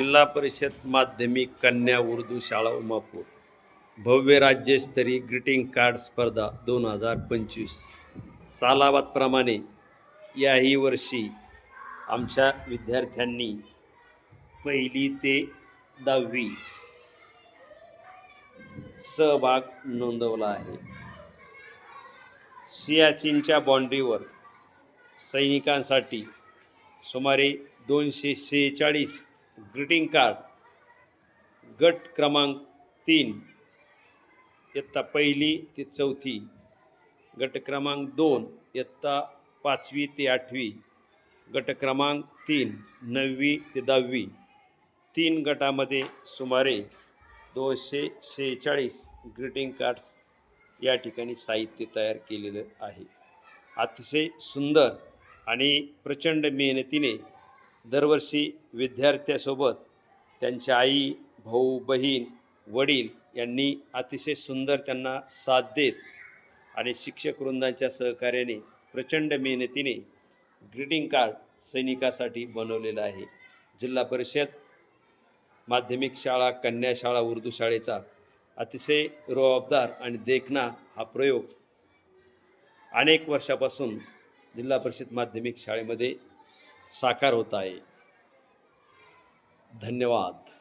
जिल्हा परिषद माध्यमिक कन्या उर्दू शाळा उमापूर. भव्य राज्यस्तरीय ग्रीटिंग कार्ड स्पर्धा दोन हजार पंचवीस. सालाबादप्रमाणे याही वर्षी आमच्या विद्यार्थ्यांनी पहिली ते दहावी सहभाग नोंदवला आहे. सियाचीनच्या बाँड्रीवर सैनिकांसाठी सुमारे दोनशे शेहेचाळीस ग्रीटिंग कार्ड गट क्रमांक तीन इयत्ता पहिली ते चौथी गट क्रमांक दोन इयत्ता पाचवी ते आठवी गट क्रमांक तीन नववी ते दहावी तीन गटामध्ये सुमारे दोनशे शेहेचाळीस ग्रीटिंग कार्ड्स या ठिकाणी साहित्य तयार केलेलं आहे. अतिशय सुंदर आणि प्रचंड मेहनतीने दरवर्षी विद्यार्थ्यासोबत त्यांच्या आई भाऊ बहीण वडील यांनी अतिशय सुंदर त्यांना साथ देत आणि शिक्षक वृंदांच्या सहकार्याने प्रचंड मेहनतीने ग्रीटिंग कार्ड सैनिकासाठी बनवलेलं आहे. जिल्हा परिषद माध्यमिक शाळा कन्या शाळा उर्दू शाळेचा अतिशय रोबाबदार आणि देखणा हा प्रयोग अनेक वर्षापासून जिल्हा परिषद माध्यमिक शाळेमध्ये साकार होत आहे. धन्यवाद.